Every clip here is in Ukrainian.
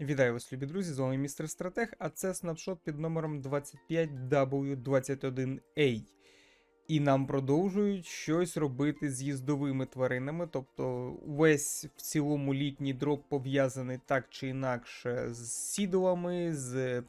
Вітаю вас, любі друзі! З вами містер Стратег, а це снапшот під номером 25W21A. І нам продовжують щось робити з їздовими тваринами. Тобто весь в цілому літній дроп пов'язаний так чи інакше з сідолами, з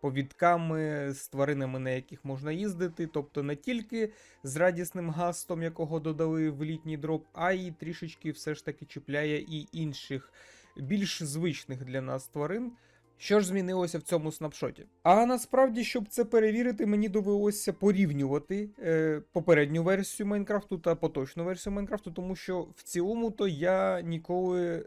повідками, з тваринами, на яких можна їздити. Тобто не тільки з радісним гастом, якого додали в літній дроп, а й трішечки все ж таки чіпляє і інших більш звичних для нас тварин. Що ж змінилося в цьому снапшоті? А насправді, щоб це перевірити, мені довелося порівнювати е, попередню версію Майнкрафту та поточну версію Майнкрафту, тому що в цілому то я ніколи.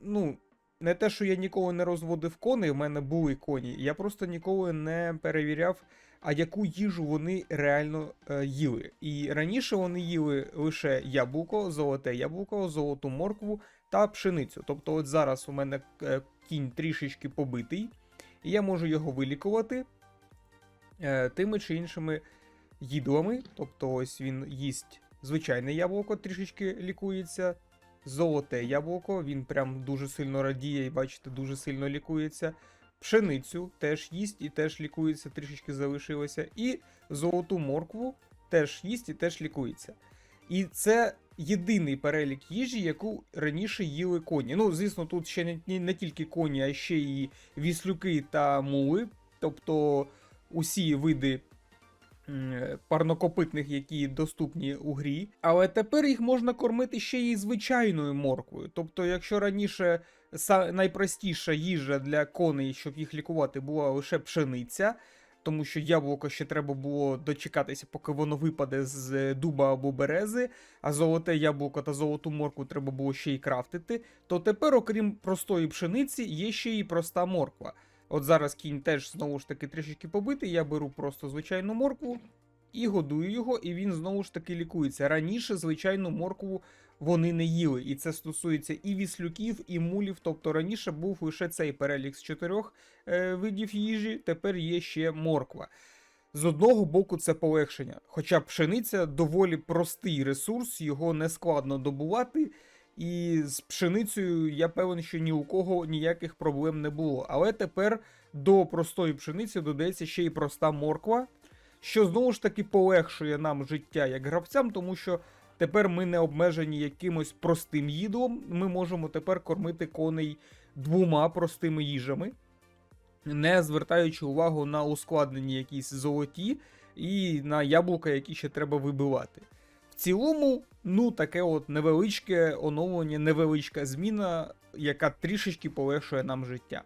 Ну, не те, що я ніколи не розводив коней, в мене були коні. Я просто ніколи не перевіряв, а яку їжу вони реально е, їли. І раніше вони їли лише яблуко, золоте яблуко, золоту моркву та пшеницю. Тобто, от зараз у мене е, кінь трішечки побитий, і я можу його вилікувати е, тими чи іншими їдлами. Тобто, ось він їсть звичайне яблуко, трішечки лікується. Золоте яблуко, він прям дуже сильно радіє і бачите, дуже сильно лікується. Пшеницю теж їсть і теж лікується, трішечки залишилося. І золоту моркву теж їсть і теж лікується. І це єдиний перелік їжі, яку раніше їли коні. Ну, звісно, тут ще не, не, тільки коні, а ще і віслюки та мули, тобто усі види парнокопитних, які доступні у грі. Але тепер їх можна кормити ще й звичайною морквою. Тобто, якщо раніше найпростіша їжа для коней, щоб їх лікувати, була лише пшениця. Тому що яблуко ще треба було дочекатися, поки воно випаде з дуба або берези, а золоте яблуко та золоту моркву треба було ще й крафтити. То тепер, окрім простої пшениці, є ще й проста морква. От зараз кінь теж знову ж таки трішечки побитий, я беру просто звичайну моркву і годую його, і він знову ж таки лікується. Раніше звичайну моркву вони не їли, і це стосується і віслюків, і мулів. Тобто раніше був лише цей перелік з чотирьох е, видів їжі, тепер є ще морква. З одного боку, це полегшення. Хоча пшениця доволі простий ресурс, його не складно добувати. І з пшеницею я певен, що ні у кого ніяких проблем не було. Але тепер до простої пшениці додається ще й проста морква, що знову ж таки полегшує нам життя як гравцям, тому що тепер ми не обмежені якимось простим їдлом. Ми можемо тепер кормити коней двома простими їжами, не звертаючи увагу на ускладнені якісь золоті і на яблука, які ще треба вибивати. Цілому, ну, таке от невеличке оновлення, невеличка зміна, яка трішечки полегшує нам життя.